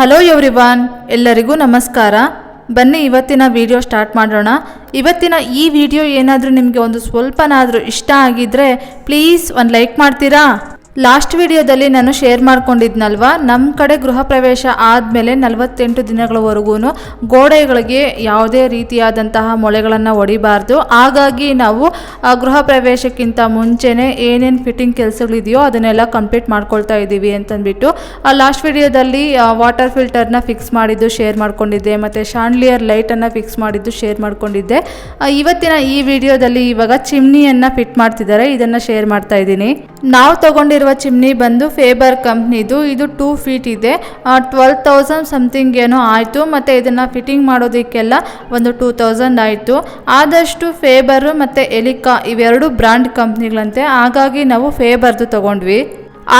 Hello everyone ಎಲ್ಲರಿಗೂ ನಮಸ್ಕಾರ. ಬನ್ನಿ ಇವತ್ತಿನ ವಿಡಿಯೋ ಸ್ಟಾರ್ಟ್ ಮಾಡೋಣ. ಇವತ್ತಿನ ಈ ವಿಡಿಯೋ ಏನಾದರೂ ನಿಮಗೆ ಒಂದು ಸ್ವಲ್ಪನಾದರೂ ಇಷ್ಟ ಆಗಿದ್ರೆ ಪ್ಲೀಸ್ ಒಂದು ಲೈಕ್ ಮಾಡ್ತೀರಾ? ಲಾಸ್ಟ್ ವಿಡಿಯೋದಲ್ಲಿ ನಾನು ಶೇರ್ ಮಾಡ್ಕೊಂಡಿದ್ನಲ್ವ? ನಮ್ಮ ಕಡೆ ಗೃಹ ಪ್ರವೇಶ ಆದಮೇಲೆ ನಲವತ್ತೆಂಟು ದಿನಗಳವರೆಗೂ ಗೋಡೆಗಳಿಗೆ ಯಾವುದೇ ರೀತಿಯಾದಂತಹ ಮೊಳೆಗಳನ್ನು ಹೊಡಿಬಾರ್ದು ಹಾಗಾಗಿ ನಾವು ಗೃಹ ಪ್ರವೇಶಕ್ಕಿಂತ ಮುಂಚೆನೇ ಏನೇನು ಫಿಟ್ಟಿಂಗ್ ಕೆಲಸಗಳಿದೆಯೋ ಅದನ್ನೆಲ್ಲ ಕಂಪ್ಲೀಟ್ ಮಾಡ್ಕೊಳ್ತಾ ಇದ್ದೀವಿ ಅಂತಂದ್ಬಿಟ್ಟು ಲಾಸ್ಟ್ ವಿಡಿಯೋದಲ್ಲಿ ವಾಟರ್ ಫಿಲ್ಟರ್ನ ಫಿಕ್ಸ್ ಮಾಡಿದ್ದು ಶೇರ್ ಮಾಡ್ಕೊಂಡಿದ್ದೆ, ಮತ್ತು ಶಾಂಡ್ಲಿಯರ್ ಲೈಟನ್ನು ಫಿಕ್ಸ್ ಮಾಡಿದ್ದು ಶೇರ್ ಮಾಡ್ಕೊಂಡಿದ್ದೆ. ಇವತ್ತಿನ ಈ ವಿಡಿಯೋದಲ್ಲಿ ಇವಾಗ ಚಿಮ್ನಿಯನ್ನು ಫಿಟ್ ಮಾಡ್ತಿದ್ದಾರೆ, ಇದನ್ನು ಶೇರ್ ಮಾಡ್ತಾ ಇದ್ದೀನಿ. ನಾವು ತಗೊಂಡಿರುವ ಚಿಮ್ನಿ ಬಂದು ಫೇಬರ್ ಕಂಪ್ನಿದು. ಇದು ಟೂ ಫೀಟ್ ಇದೆ. ಟ್ವೆಲ್ ತೌಸಂಡ್ ಸಮಥಿಂಗ್ ಏನೋ ಆಯಿತು. ಮತ್ತು ಇದನ್ನು ಫಿಟ್ಟಿಂಗ್ ಮಾಡೋದಕ್ಕೆಲ್ಲ ಒಂದು ಟೂ ತೌಸಂಡ್ ಆಯಿತು. ಆದಷ್ಟು ಫೇಬರು ಮತ್ತು ಎಲಿಕಾ ಇವೆರಡು ಬ್ರ್ಯಾಂಡ್ ಕಂಪ್ನಿಗಳಂತೆ. ಹಾಗಾಗಿ ನಾವು ಫೇಬರ್ದು ತಗೊಂಡ್ವಿ.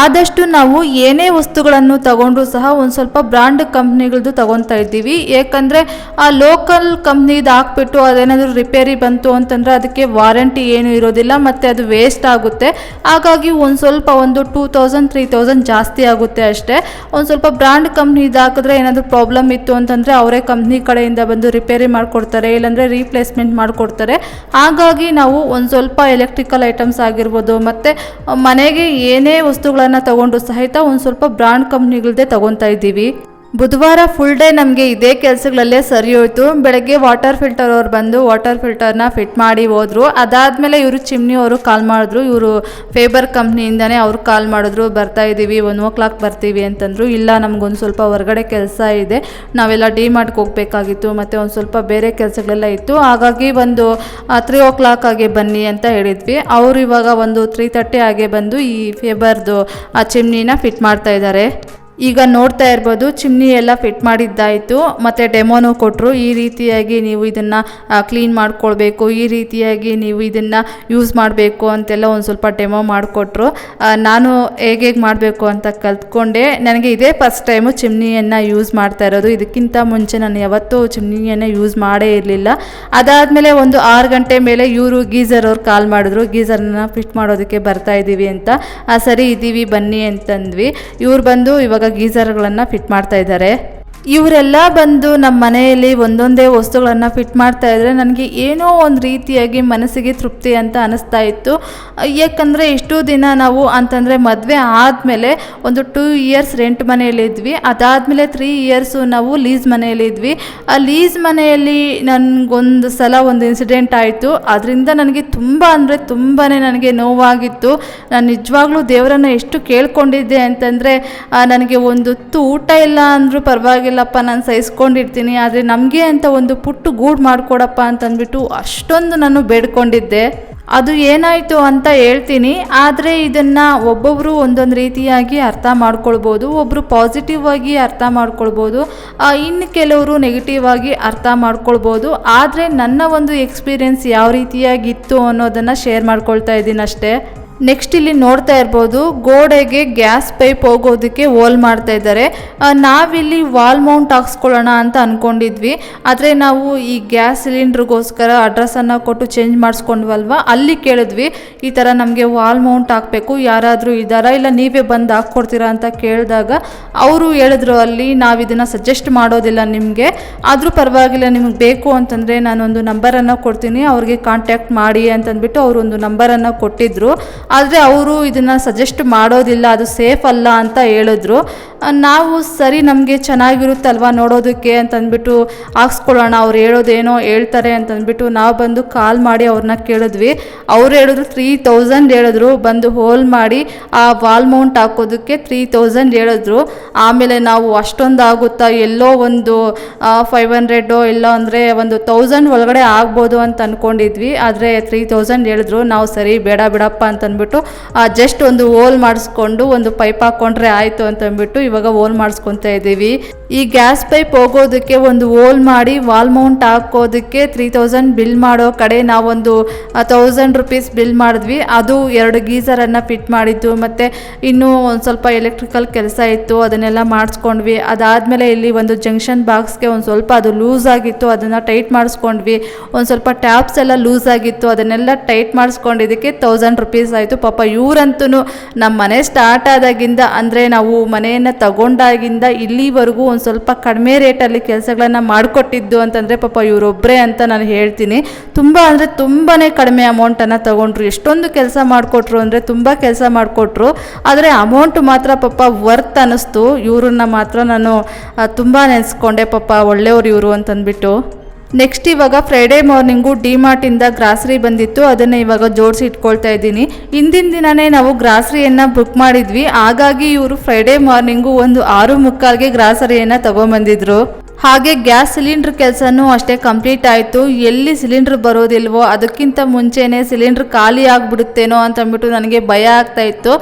ಆದಷ್ಟು ನಾವು ಏನೇ ವಸ್ತುಗಳನ್ನು ತಗೊಂಡ್ರು ಸಹ ಒಂದು ಸ್ವಲ್ಪ ಬ್ರ್ಯಾಂಡ್ ಕಂಪ್ನಿಗಳದ್ದು ತಗೊತಾ ಇದ್ದೀವಿ. ಏಕೆಂದರೆ ಆ ಲೋಕಲ್ ಕಂಪ್ನಿದು ಹಾಕ್ಬಿಟ್ಟು ಅದೇನಾದರೂ ರಿಪೇರಿ ಬಂತು ಅಂತಂದರೆ ಅದಕ್ಕೆ ವಾರಂಟಿ ಏನೂ ಇರೋದಿಲ್ಲ, ಮತ್ತು ಅದು ವೇಸ್ಟ್ ಆಗುತ್ತೆ. ಹಾಗಾಗಿ ಒಂದು ಸ್ವಲ್ಪ ಒಂದು ಟೂ ತೌಸಂಡ್, ತ್ರೀ ತೌಸಂಡ್ ಜಾಸ್ತಿ ಆಗುತ್ತೆ ಅಷ್ಟೇ. ಒಂದು ಸ್ವಲ್ಪ ಬ್ರ್ಯಾಂಡ್ ಕಂಪ್ನಿದು ಹಾಕಿದ್ರೆ ಏನಾದರೂ ಪ್ರಾಬ್ಲಮ್ ಇತ್ತು ಅಂತಂದರೆ ಅವರೇ ಕಂಪ್ನಿ ಕಡೆಯಿಂದ ಬಂದು ರಿಪೇರಿ ಮಾಡಿಕೊಡ್ತಾರೆ, ಇಲ್ಲಾಂದರೆ ರೀಪ್ಲೇಸ್ಮೆಂಟ್ ಮಾಡಿಕೊಡ್ತಾರೆ. ಹಾಗಾಗಿ ನಾವು ಒಂದು ಸ್ವಲ್ಪ ಎಲೆಕ್ಟ್ರಿಕಲ್ ಐಟಮ್ಸ್ ಆಗಿರ್ಬೋದು, ಮತ್ತು ಮನೆಗೆ ಏನೇ ವಸ್ತುಗಳನ್ನು ತಗೊಂಡು ಸಹಿತ ಒಂದು ಸ್ವಲ್ಪ ಬ್ರಾಂಡ್ ಕಂಪ್ನಿಗಳದ್ದೇ ತಗೊತಾ ಇದ್ದೀವಿ. ಬುಧವಾರ ಫುಲ್ ಡೇ ನಮಗೆ ಇದೇ ಕೆಲಸಗಳಲ್ಲೇ ಸರಿ ಹೋಯಿತು. ಬೆಳಗ್ಗೆ ವಾಟರ್ ಫಿಲ್ಟರ್ ಅವ್ರು ಬಂದು ವಾಟರ್ ಫಿಲ್ಟರ್ನ ಫಿಟ್ ಮಾಡಿ ಹೋದ್ರು. ಅದಾದಮೇಲೆ ಇವರು ಚಿಮ್ನಿ ಅವರು ಕಾಲ್ ಮಾಡಿದ್ರು. ಇವರು ಫೇಬರ್ ಕಂಪ್ನಿಯಿಂದನೇ ಅವ್ರು ಕಾಲ್ ಮಾಡಿದ್ರು. ಬರ್ತಾ ಇದ್ದೀವಿ ಒನ್ ಓ ಕ್ಲಾಕ್ ಬರ್ತೀವಿ ಅಂತಂದರು. ಇಲ್ಲ, ನಮಗೊಂದು ಸ್ವಲ್ಪ ಹೊರಗಡೆ ಕೆಲಸ ಇದೆ. ನಾವೆಲ್ಲ ಡಿ ಹೋಗಬೇಕಾಗಿತ್ತು, ಮತ್ತು ಒಂದು ಸ್ವಲ್ಪ ಬೇರೆ ಕೆಲಸಗಳೆಲ್ಲ ಇತ್ತು. ಹಾಗಾಗಿ ಒಂದು ತ್ರೀ ಓ ಕ್ಲಾಕ್ ಆಗಿ ಬನ್ನಿ ಅಂತ ಹೇಳಿದ್ವಿ. ಅವರು ಇವಾಗ ಒಂದು ತ್ರೀ ತರ್ಟಿ ಆಗಿ ಬಂದು ಈ ಫೇಬರ್ದು ಆ, ಚಿಮ್ನಿನ ಫಿಟ್ ಮಾಡ್ತಾ ಇದ್ದಾರೆ ಈಗ ನೋಡ್ತಾ ಇರ್ಬೋದು, ಚಿಮ್ನಿ ಎಲ್ಲ ಫಿಟ್ ಮಾಡಿದ್ದಾಯಿತು, ಮತ್ತು ಡೆಮೋನು ಕೊಟ್ಟರು ಈ ರೀತಿಯಾಗಿ ನೀವು ಇದನ್ನು ಕ್ಲೀನ್ ಮಾಡ್ಕೊಳ್ಬೇಕು, ಈ ರೀತಿಯಾಗಿ ನೀವು ಇದನ್ನು ಯೂಸ್ ಮಾಡಬೇಕು ಅಂತೆಲ್ಲ ಒಂದು ಸ್ವಲ್ಪ ಡೆಮೋ ಮಾಡಿಕೊಟ್ರು. ನಾನು ಹೇಗೆ ಮಾಡಬೇಕು ಅಂತ ಕಲ್ತ್ಕೊಂಡೆ. ನನಗೆ ಇದೇ ಫಸ್ಟ್ ಟೈಮು ಚಿಮ್ನಿಯನ್ನು ಯೂಸ್ ಮಾಡ್ತಾ ಇರೋದು. ಇದಕ್ಕಿಂತ ಮುಂಚೆ ನಾನು ಯಾವತ್ತೂ ಚಿಮ್ನಿಯನ್ನು ಯೂಸ್ ಮಾಡೇ ಇರಲಿಲ್ಲ. ಅದಾದಮೇಲೆ ಒಂದು ಆರು ಗಂಟೆ ಮೇಲೆ ಇವರು ಗೀಸರ್ ಅವ್ರು ಕಾಲ್ ಮಾಡಿದ್ರು. ಗೀಝರ್ನ ಫಿಟ್ ಮಾಡೋದಕ್ಕೆ ಬರ್ತಾ ಇದ್ದೀವಿ ಅಂತ. ಸರಿ ಇದ್ದೀವಿ ಬನ್ನಿ ಅಂತಂದ್ವಿ. ಇವ್ರು ಬಂದು ಇವಾಗ ಗೀಸರ್ಗಳನ್ನು ಫಿಟ್ ಮಾಡ್ತಾ ಇದ್ದಾರೆ. ಇವರೆಲ್ಲ ಬಂದು ನಮ್ಮ ಮನೆಯಲ್ಲಿ ಒಂದೊಂದೇ ವಸ್ತುಗಳನ್ನು ಫಿಟ್ ಮಾಡ್ತಾ ಇದ್ದರೆ ನನಗೆ ಏನೋ ಒಂದು ರೀತಿಯಾಗಿ ಮನಸ್ಸಿಗೆ ತೃಪ್ತಿ ಅಂತ ಅನಿಸ್ತಾ ಇತ್ತು. ಯಾಕಂದರೆ ಇಷ್ಟು ದಿನ ನಾವು ಅಂತಂದರೆ ಮದುವೆ ಆದಮೇಲೆ ಒಂದು ಟೂ ಇಯರ್ಸ್ ರೆಂಟ್ ಮನೆಯಲ್ಲಿದ್ವಿ ಅದಾದಮೇಲೆ ತ್ರೀ ಇಯರ್ಸು ನಾವು ಲೀಸ್ ಮನೆಯಲ್ಲಿದ್ವಿ ಆ ಲೀಸ್ ಮನೆಯಲ್ಲಿ ನನಗೊಂದು ಸಲ ಒಂದು ಇನ್ಸಿಡೆಂಟ್ ಆಯಿತು. ಅದರಿಂದ ನನಗೆ ತುಂಬ ಅಂದರೆ ತುಂಬಾ ನನಗೆ ನೋವಾಗಿತ್ತು. ನಾನು ನಿಜವಾಗ್ಲೂ ದೇವರನ್ನು ಎಷ್ಟು ಕೇಳ್ಕೊಂಡಿದ್ದೆ ಅಂತಂದರೆ ನನಗೆ ಒಂದು ಹೊತ್ತು ಊಟ ಇಲ್ಲ ಅಂದರೂ ಪರವಾಗಿಲ್ಲಪ್ಪ, ನಾನು ಸಹಿಸ್ಕೊಂಡಿರ್ತೀನಿ, ಆದರೆ ನಮಗೆ ಅಂತ ಒಂದು ಪುಟ್ಟು ಗೂಡು ಮಾಡಿಕೊಡಪ್ಪ ಅಂತಂದ್ಬಿಟ್ಟು ಅಷ್ಟೊಂದು ನಾನು ಬೇಡ್ಕೊಂಡಿದ್ದೆ. ಅದು ಏನಾಯಿತು ಅಂತ ಹೇಳ್ತೀನಿ, ಆದರೆ ಇದನ್ನು ಒಬ್ಬೊಬ್ಬರು ಒಂದೊಂದು ರೀತಿಯಾಗಿ ಅರ್ಥ ಮಾಡ್ಕೊಳ್ಬೋದು ಒಬ್ಬರು ಪಾಸಿಟಿವ್ ಆಗಿ ಅರ್ಥ ಮಾಡ್ಕೊಳ್ಬೋದು ಇನ್ನು ಕೆಲವರು ನೆಗೆಟಿವ್ ಆಗಿ ಅರ್ಥ ಮಾಡ್ಕೊಳ್ಬೋದು, ಆದರೆ ನನ್ನ ಒಂದು ಎಕ್ಸ್ಪೀರಿಯೆನ್ಸ್ ಯಾವ ರೀತಿಯಾಗಿತ್ತು ಅನ್ನೋದನ್ನು ಶೇರ್ ಮಾಡ್ಕೊಳ್ತಾ ಇದ್ದೀನಿ ಅಷ್ಟೇ. ನೆಕ್ಸ್ಟ್ ಇಲ್ಲಿ ನೋಡ್ತಾ ಇರ್ಬೋದು, ಗೋಡೆಗೆ ಗ್ಯಾಸ್ ಪೈಪ್ ಹೋಗೋದಕ್ಕೆ ಹೋಲ್ ಮಾಡ್ತಾ ಇದ್ದಾರೆ. ನಾವಿಲ್ಲಿ ವಾಲ್ ಮೌಂಟ್ ಹಾಕ್ಸ್ಕೊಳ್ಳೋಣ ಅಂತ ಅಂದ್ಕೊಂಡಿದ್ವಿ ಆದರೆ ನಾವು ಈ ಗ್ಯಾಸ್ ಸಿಲಿಂಡ್ರಿಗೋಸ್ಕರ ಅಡ್ರೆಸ್ಸನ್ನು ಕೊಟ್ಟು ಚೇಂಜ್ ಮಾಡಿಸ್ಕೊಂಡ್ವಲ್ವ? ಅಲ್ಲಿ ಕೇಳಿದ್ವಿ, ಈ ಥರ ನಮಗೆ ವಾಲ್ ಮೌಂಟ್ ಹಾಕಬೇಕು, ಯಾರಾದರೂ ಇದ್ದಾರಾ ಇಲ್ಲ ನೀವೇ ಬಂದು ಹಾಕ್ಕೊಡ್ತೀರಾ ಅಂತ ಕೇಳಿದಾಗ ಅವರು ಹೇಳಿದ್ರು ಅಲ್ಲಿ ನಾವು ಇದನ್ನು ಸಜೆಸ್ಟ್ ಮಾಡೋದಿಲ್ಲ ನಿಮಗೆ. ಆದರೂ ಪರವಾಗಿಲ್ಲ, ನಿಮಗೆ ಬೇಕು ಅಂತಂದರೆ ನಾನೊಂದು ನಂಬರನ್ನು ಕೊಡ್ತೀನಿ, ಅವ್ರಿಗೆ ಕಾಂಟ್ಯಾಕ್ಟ್ ಮಾಡಿ ಅಂತಂದ್ಬಿಟ್ಟು ಅವರು ಒಂದು ನಂಬರನ್ನು ಕೊಟ್ಟಿದ್ದರು ಆದರೆ ಅವರು ಇದನ್ನು ಸಜೆಸ್ಟ್ ಮಾಡೋದಿಲ್ಲ, ಅದು ಸೇಫ್ ಅಲ್ಲ ಅಂತ ಹೇಳಿದ್ರು. ನಾವು ಸರಿ ನಮಗೆ ಚೆನ್ನಾಗಿರುತ್ತಲ್ವ ನೋಡೋದಕ್ಕೆ ಅಂತಂದ್ಬಿಟ್ಟು, ಹಾಕ್ಸ್ಕೊಳ್ಳೋಣ, ಅವ್ರು ಹೇಳೋದೇನೋ ಹೇಳ್ತಾರೆ ಅಂತಂದ್ಬಿಟ್ಟು ನಾವು ಬಂದು ಕಾಲ್ ಮಾಡಿ ಅವ್ರನ್ನ ಕೇಳಿದ್ವಿ. ಅವ್ರು ಹೇಳಿದ್ರು ತ್ರೀ ತೌಸಂಡ್ ಹೇಳಿದ್ರು, ಬಂದು ಹೋಲ್ ಮಾಡಿ, ಆ ವಾಲ್ ಮೌಂಟ್ ಹಾಕೋದಕ್ಕೆ ತ್ರೀ ತೌಸಂಡ್ ಹೇಳಿದ್ರು. ಆಮೇಲೆ ನಾವು ಅಷ್ಟೊಂದು ಆಗುತ್ತಾ, ಎಲ್ಲೋ ಒಂದು ಫೈವ್ ಹಂಡ್ರೆಡು ಇಲ್ಲ ಅಂದರೆ ಒಂದು ತೌಸಂಡ್ ಒಳಗಡೆ ಆಗ್ಬೋದು ಅಂತ ಅಂದ್ಕೊಂಡಿದ್ವಿ ಆದರೆ ತ್ರೀ ತೌಸಂಡ್ ಹೇಳಿದ್ರು, ನಾವು ಸರಿ ಬೇಡ ಬಿಡಪ್ಪ ಅಂತಂದ್ಬಿಟ್ಟು ಜಸ್ಟ್ ಒಂದು ಹೋಲ್ ಮಾಡಿಸ್ಕೊಂಡು, ಒಂದು ಪೈಪ್ ಹಾಕ್ಕೊಂಡ್ರೆ ಆಯಿತು ಅಂತಂದ್ಬಿಟ್ಟು ಇವಾಗ ಹೋಲ್ ಮಾಡಿಸ್ಕೊತಾ ಇದ್ದೀವಿ. ಈ ಗ್ಯಾಸ್ ಪೈಪ್ ಹೋಗೋದಕ್ಕೆ ಒಂದು ಹೋಲ್ ಮಾಡಿ ವಾಲ್ ಮೌಂಟ್ ಹಾಕೋದಕ್ಕೆ ತ್ರೀ ತೌಸಂಡ್ ಬಿಲ್ ಮಾಡೋ ಕಡೆ ನಾವೊಂದು ತೌಸಂಡ್ ರುಪೀಸ್ ಬಿಲ್ ಮಾಡಿದ್ವಿ. ಅದು ಎರಡು ಗೀಸರನ್ನು ಫಿಟ್ ಮಾಡಿದ್ದು. ಮತ್ತು ಇನ್ನೂ ಒಂದು ಸ್ವಲ್ಪ ಎಲೆಕ್ಟ್ರಿಕಲ್ ಕೆಲಸ ಇತ್ತು, ಅದನ್ನೆಲ್ಲ ಮಾಡಿಸ್ಕೊಂಡ್ವಿ. ಅದಾದಮೇಲೆ ಇಲ್ಲಿ ಒಂದು ಜಂಕ್ಷನ್ ಬಾಕ್ಸ್ಗೆ ಒಂದು ಸ್ವಲ್ಪ ಅದು ಲೂಸ್ ಆಗಿತ್ತು, ಅದನ್ನು ಟೈಟ್ ಮಾಡಿಸ್ಕೊಂಡ್ವಿ. ಒಂದು ಸ್ವಲ್ಪ ಟ್ಯಾಪ್ಸ್ ಎಲ್ಲ ಲೂಸ್ ಆಗಿತ್ತು, ಅದನ್ನೆಲ್ಲ ಟೈಟ್ ಮಾಡಿಸ್ಕೊಂಡಿದ್ದಕ್ಕೆ ತೌಸಂಡ್ ರುಪೀಸ್ ಆಯಿತು. ಇತ್ತು ಪಾಪ ಇವರಂತೂ ನಮ್ಮ ಮನೆ ಸ್ಟಾರ್ಟ್ ಆದಾಗಿಂದ ಅಂದರೆ ನಾವು ಮನೆಯನ್ನು ತಗೊಂಡಾಗಿಂದ ಇಲ್ಲಿವರೆಗೂ ಒಂದು ಸ್ವಲ್ಪ ಕಡಿಮೆ ರೇಟಲ್ಲಿ ಕೆಲಸಗಳನ್ನು ಮಾಡಿಕೊಟ್ಟಿದ್ದು ಅಂತಂದರೆ ಪಾಪ ಇವರೊಬ್ಬರೇ ಅಂತ ನಾನು ಹೇಳ್ತೀನಿ. ತುಂಬ ಅಂದರೆ ತುಂಬಾ ಕಡಿಮೆ ಅಮೌಂಟನ್ನು ತಗೊಂಡ್ರು. ಎಷ್ಟೊಂದು ಕೆಲಸ ಮಾಡಿಕೊಟ್ರು ಅಂದರೆ ತುಂಬ ಕೆಲಸ ಮಾಡಿಕೊಟ್ರು. ಆದರೆ ಅಮೌಂಟ್ ಮಾತ್ರ ಪಾಪ ವರ್ತ್ ಅನ್ನಿಸ್ತು. ಇವ್ರನ್ನ ಮಾತ್ರ ನಾನು ತುಂಬ ನೆನೆಸ್ಕೊಂಡೆ ಪಾಪ ಒಳ್ಳೆಯವ್ರು ಇವರು ಅಂತಂದ್ಬಿಟ್ಟು. ನೆಕ್ಸ್ಟ್ ಇವಾಗ ಫ್ರೈಡೇ ಮಾರ್ನಿಂಗು ಡಿ ಮಾರ್ಟಿಂದ ಗ್ರಾಸರಿ ಬಂದಿತ್ತು. ಅದನ್ನು ಇವಾಗ ಜೋಡಿಸಿ ಇಟ್ಕೊಳ್ತಾ ಇದ್ದೀನಿ. ಹಿಂದಿನ ದಿನವೇ ನಾವು ಗ್ರಾಸರಿಯನ್ನು ಬುಕ್ ಮಾಡಿದ್ವಿ. ಹಾಗಾಗಿ ಇವರು ಫ್ರೈಡೇ ಮಾರ್ನಿಂಗು ಒಂದು ಆರು ಮುಕ್ಕಾಲ್ಗೆ ಗ್ರಾಸರಿಯನ್ನು ತಗೊಂಬಂದಿದ್ರು. ಹಾಗೆ ಗ್ಯಾಸ್ ಸಿಲಿಂಡ್ರ್ ಕೆಲಸನೂ ಅಷ್ಟೇ ಕಂಪ್ಲೀಟ್ ಆಯಿತು. ಎಲ್ಲಿ ಸಿಲಿಂಡ್ರ್ ಬರೋದಿಲ್ವೋ ಅದಕ್ಕಿಂತ ಮುಂಚೆನೇ ಸಿಲಿಂಡ್ರ್ ಖಾಲಿ ಆಗಿಬಿಡುತ್ತೇನೋ ಅಂತ ಅಂದ್ಬಿಟ್ಟು ನನಗೆ ಭಯ ಆಗ್ತಾ ಇತ್ತು.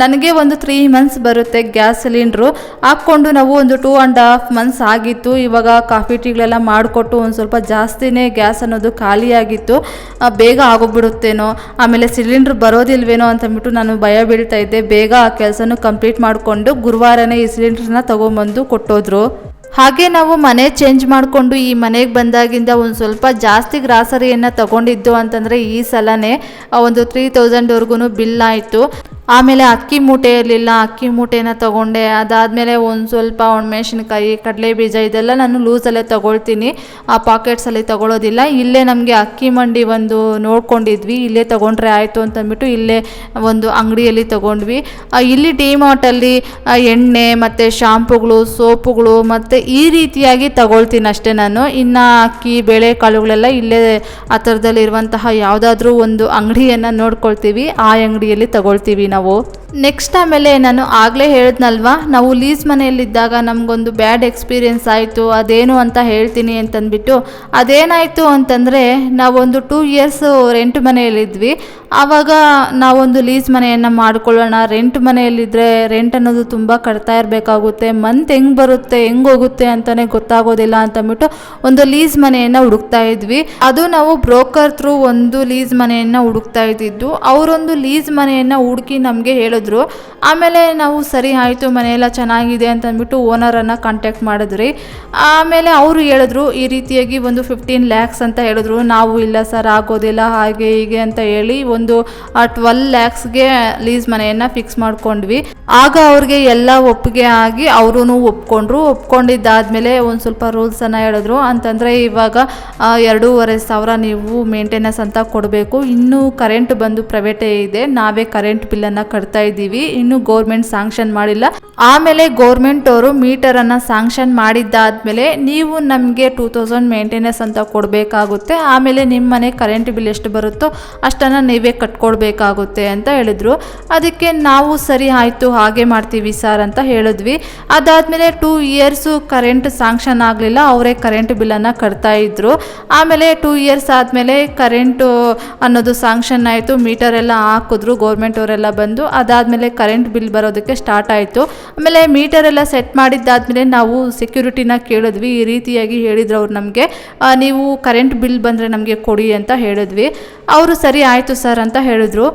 ನನಗೆ ಒಂದು ತ್ರೀ ಮಂತ್ಸ್ ಬರುತ್ತೆ ಗ್ಯಾಸ್ ಸಿಲಿಂಡ್ರು. ಹಾಕ್ಕೊಂಡು ನಾವು ಒಂದು ಟೂ ಆ್ಯಂಡ್ ಹಾಫ್ ಮಂತ್ಸ್ ಆಗಿತ್ತು. ಇವಾಗ ಕಾಫಿ, ಟೀಗಳೆಲ್ಲ ಮಾಡಿಕೊಟ್ಟು ಒಂದು ಸ್ವಲ್ಪ ಜಾಸ್ತಿನೇ ಗ್ಯಾಸ್ ಅನ್ನೋದು ಖಾಲಿಯಾಗಿತ್ತು ಬೇಗ ಆಗೋಗ್ಬಿಡುತ್ತೇನೋ, ಆಮೇಲೆ ಸಿಲಿಂಡ್ರ್ ಬರೋದಿಲ್ವೇನೋ ಅಂತ ಅಂದ್ಬಿಟ್ಟು ನಾನು ಭಯ ಬೀಳ್ತಾ ಇದ್ದೆ. ಬೇಗ ಆ ಕೆಲಸನೂ ಕಂಪ್ಲೀಟ್ ಮಾಡಿಕೊಂಡು ಗುರುವಾರನೇ ಈ ಸಿಲಿಂಡ್ರನ್ನ ತೊಗೊಂಬಂದು ಕೊಟ್ಟೋದ್ರು. ಹಾಗೆ ನಾವು ಮನೆ ಚೇಂಜ್ ಮಾಡಿಕೊಂಡು ಈ ಮನೆಗೆ ಬಂದಾಗಿಂದ ಒಂದು ಸ್ವಲ್ಪ ಜಾಸ್ತಿ ಗ್ರಾಸರಿಯನ್ನು ತಗೊಂಡಿದ್ದು ಅಂತಂದರೆ ಈ ಸಲನೇ ಒಂದು ತ್ರೀ ತೌಸಂಡ್ವರೆಗೂ ಬಿಲ್ ಆಯಿತು. ಆಮೇಲೆ ಅಕ್ಕಿ ಮೂಟೆ ಇರಲಿಲ್ಲ ಅಕ್ಕಿ ಮೂಟೆನ ತಗೊಂಡೆ. ಅದಾದಮೇಲೆ ಒಂದು ಸ್ವಲ್ಪ ಒಣಮೆಣಸಿನ್ಕಾಯಿ ಕಡಲೆ ಬೀಜ ಇದೆಲ್ಲ ನಾನು ಲೂಸಲ್ಲೇ ತೊಗೊಳ್ತೀನಿ. ಆ ಪಾಕೆಟ್ಸಲ್ಲಿ ತೊಗೊಳೋದಿಲ್ಲ. ಇಲ್ಲೇ ನಮಗೆ ಅಕ್ಕಿ ಮಂಡಿ ಒಂದು ನೋಡ್ಕೊಂಡಿದ್ವಿ. ಇಲ್ಲೇ ತೊಗೊಂಡ್ರೆ ಆಯಿತು ಅಂತಂದ್ಬಿಟ್ಟು ಇಲ್ಲೇ ಒಂದು ಅಂಗಡಿಯಲ್ಲಿ ತಗೊಂಡ್ವಿ. ಇಲ್ಲಿ ಡಿ ಮಾರ್ಟಲ್ಲಿ ಎಣ್ಣೆ ಮತ್ತು ಶಾಂಪುಗಳು, ಸೋಪುಗಳು ಮತ್ತು ಈ ರೀತಿಯಾಗಿ ತಗೊಳ್ತೀನಿ ಅಷ್ಟೇ ನಾನು. ಇನ್ನು ಅಕ್ಕಿ, ಬೇಳೆ, ಕಾಳುಗಳೆಲ್ಲ ಇಲ್ಲೇ ಆ ಥರದಲ್ಲಿರುವಂತಹ ಯಾವುದಾದ್ರೂ ಒಂದು ಅಂಗಡಿಯನ್ನು ನೋಡ್ಕೊಳ್ತೀವಿ. ಆ ಅಂಗಡಿಯಲ್ಲಿ ತಗೊಳ್ತೀವಿ ನಾವು ನೆಕ್ಸ್ಟ್ ಆಮೇಲೆ ನಾನು ಆಗಲೇ ಹೇಳಿದ್ನಲ್ವಾ? ನಾವು ಲೀಸ್ ಮನೆಯಲ್ಲಿದ್ದಾಗ ನಮಗೊಂದು ಬ್ಯಾಡ್ ಎಕ್ಸ್ಪೀರಿಯೆನ್ಸ್ ಆಯಿತು, ಅದೇನು ಅಂತ ಹೇಳ್ತೀನಿ ಅಂತಂದ್ಬಿಟ್ಟು, ಅದೇನಾಯಿತು ಅಂತಂದರೆ ನಾವೊಂದು ಟೂ ಇಯರ್ಸ್ ರೆಂಟ್ ಮನೆಯಲ್ಲಿದ್ವಿ. ಆವಾಗ ನಾವೊಂದು ಲೀಸ್ ಮನೆಯನ್ನು ಮಾಡ್ಕೊಳ್ಳೋಣ ರೆಂಟ್ ಮನೆಯಲ್ಲಿದ್ದರೆ ರೆಂಟ್ ಅನ್ನೋದು ತುಂಬ ಕಟ್ತಾ ಇರಬೇಕಾಗುತ್ತೆ ಮಂತ್ ಹೆಂಗೆ ಬರುತ್ತೆ, ಹೆಂಗೆ ಹೋಗುತ್ತೆ ಅಂತಲೇ ಗೊತ್ತಾಗೋದಿಲ್ಲ ಅಂತಂದ್ಬಿಟ್ಟು ಒಂದು ಲೀಸ್ ಮನೆಯನ್ನು ಹುಡುಕ್ತಾ ಇದ್ವಿ. ಅದು ನಾವು ಬ್ರೋಕರ್ ಥ್ರೂ ಒಂದು ಲೀಸ್ ಮನೆಯನ್ನು ಹುಡುಕ್ತಾ ಇದ್ದಿದ್ದು. ಅವರೊಂದು ಲೀಸ್ ಮನೆಯನ್ನು ಹುಡುಕಿ ನಮಗೆ ಹೇಳಿದ್ರು. ಆಮೇಲೆ ನಾವು ಸರಿ ಆಯಿತು, ಮನೆಯೆಲ್ಲ ಚೆನ್ನಾಗಿದೆ ಅಂತ ಅಂದ್ಬಿಟ್ಟು ಓನರನ್ನು ಕಾಂಟ್ಯಾಕ್ಟ್ ಮಾಡಿದ್ರಿ. ಆಮೇಲೆ ಅವರು ಹೇಳಿದ್ರು, ಈ ರೀತಿಯಾಗಿ ಒಂದು ಫಿಫ್ಟೀನ್ ಲ್ಯಾಕ್ಸ್ ಅಂತ ಹೇಳಿದ್ರು. ನಾವು ಇಲ್ಲ ಸರ್ ಆಗೋದಿಲ್ಲ, ಹಾಗೆ ಹೀಗೆ ಅಂತ ಹೇಳಿ ಒಂದು ಟ್ವೆಲ್ ಲ್ಯಾಕ್ಸ್ಗೆ ಲೀಸ್ ಮನೆಯನ್ನು ಫಿಕ್ಸ್ ಮಾಡ್ಕೊಂಡ್ವಿ. ಆಗ ಅವ್ರಿಗೆ ಎಲ್ಲ ಒಪ್ಪಿಗೆ ಆಗಿ ಅವರು ಒಪ್ಕೊಂಡ್ರು. ಒಪ್ಕೊಂಡಿದ್ದಾದ್ಮೇಲೆ ಒಂದು ಸ್ವಲ್ಪ ರೂಲ್ಸನ್ನು ಹೇಳಿದ್ರು. ಅಂತಂದರೆ ಇವಾಗ ಎರಡೂವರೆ ಸಾವಿರ ನೀವು ಮೇಂಟೆನೆನ್ಸ್ ಅಂತ ಕೊಡಬೇಕು. ಇನ್ನೂ ಕರೆಂಟ್ ಬಂದು ಪ್ರೈವೇಟೇ ಇದೆ. ನಾವೇ ಕರೆಂಟ್ ಬಿಲ್ಲನ್ನು ಕಟ್ತಾ ಇದ್ದೀವಿ. ಇನ್ನು ಗೌರ್ಮೆಂಟ್ ಸ್ಯಾಂಕ್ಷನ್ ಮಾಡಿಲ್ಲ. ಆಮೇಲೆ ಗೌರ್ಮೆಂಟ್ ಅವರು ಅನ್ನ ಸ್ಯಾಂಕ್ಷನ್ ಮಾಡಿದ್ದಾದ್ಮೇಲೆ ನೀವು ನಮಗೆ ಟೂ ತೌಸಂಡ್ ಮೇಂಟೆನೆನ್ಸ್ ಅಂತ ಕೊಡಬೇಕಾಗುತ್ತೆ. ಆಮೇಲೆ ನಿಮ್ಮ ಮನೆ ಕರೆಂಟ್ ಬಿಲ್ ಎಷ್ಟು ಬರುತ್ತೋ ಅಷ್ಟನ್ನು ನೀವೇ ಕಟ್ಕೊಡ್ಬೇಕಾಗುತ್ತೆ ಅಂತ ಹೇಳಿದ್ರು. ಅದಕ್ಕೆ ನಾವು ಸರಿ ಆಯಿತು, ಹಾಗೆ ಮಾಡ್ತೀವಿ ಸರ್ ಅಂತ ಹೇಳಿದ್ವಿ. ಅದಾದಮೇಲೆ ಟೂ ಇಯರ್ಸು ಕರೆಂಟ್ ಸ್ಯಾಂಕ್ಷನ್ ಆಗಲಿಲ್ಲ, ಅವರೇ ಕರೆಂಟ್ ಬಿಲ್ಲನ್ನು ಕಟ್ತಾ ಇದ್ರು. ಆಮೇಲೆ ಟೂ ಇಯರ್ಸ್ ಆದಮೇಲೆ ಕರೆಂಟು ಅನ್ನೋದು ಸ್ಯಾಂಕ್ಷನ್ ಆಯಿತು ಮೀಟರ್ ಎಲ್ಲ ಹಾಕಿದ್ರು ಗೌರ್ಮೆಂಟ್ ಅವರೆಲ್ಲ ಬಂದು ಅದಾದಮೇಲೆ ಕರೆಂಟ್ ಬಿಲ್ ಬರೋದಕ್ಕೆ ಸ್ಟಾರ್ಟ್ ಆಯಿತು. ಆಮೇಲೆ ಮೀಟರ್ ಎಲ್ಲ ಸೆಟ್ ಮಾಡಿದ್ದಾದಮೇಲೆ ನಾವು ಸೆಕ್ಯೂರಿಟಿನ ಕೇಳಿದ್ವಿ. ಈ ರೀತಿಯಾಗಿ ಹೇಳಿದ್ರು ಅವ್ರು ನಮಗೆ. ನೀವು ಕರೆಂಟ್ ಬಿಲ್ ಬಂದರೆ ನಮಗೆ ಕೊಡಿ ಅಂತ ಹೇಳಿದ್ವಿ. ಅವರು ಸರಿ ಆಯಿತು ಸರ್ ಅಂತ ಹೇಳಿದ್ರು.